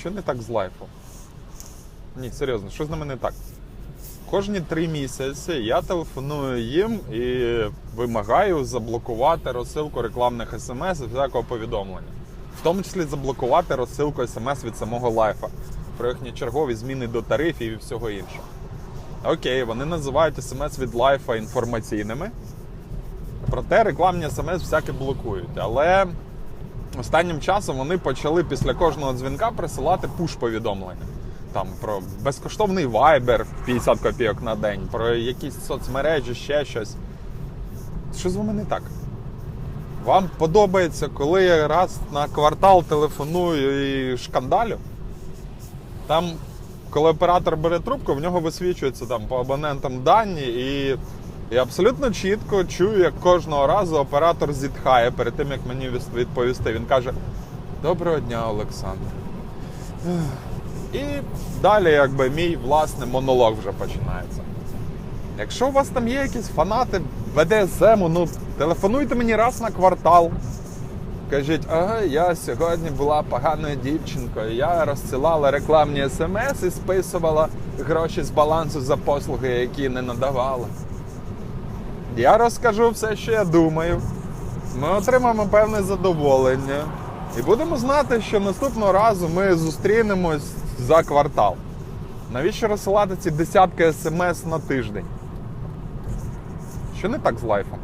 Що не так з лайфом? Ні, серйозно, що з ними не так? Кожні три місяці я телефоную їм і вимагаю заблокувати розсилку рекламних смс і всякого повідомлення. В тому числі заблокувати розсилку смс від самого лайфа про їхні чергові зміни до тарифів і всього іншого. Окей, вони називають смс від лайфа інформаційними. Проте рекламні смс всяке блокують. Але останнім часом вони почали після кожного дзвінка присилати пуш-повідомлення. Там про безкоштовний вайбер 50 копійок на день, про якісь соцмережі, ще щось. Що з вами не так? Вам подобається, коли я раз на квартал телефоную і шкандалю? Там, коли оператор бере трубку, в нього висвічуються там по абонентам дані, і я абсолютно чітко чую, як кожного разу оператор зітхає перед тим, як мені відповісти. Він каже: Доброго дня, Олександр. І далі, якби мій власний монолог вже починається. Якщо у вас там є якісь фанати БДСМу, ну телефонуйте мені раз на квартал. Кажіть, ага, я сьогодні була поганою дівчинкою. Я розсилала рекламні смс і списувала гроші з балансу за послуги, які не надавала. Я розкажу все, що я думаю. Ми отримаємо певне задоволення. І будемо знати, що наступного разу ми зустрінемось за квартал. Навіщо розсилати ці десятки смс на тиждень? Що не так з лайфом?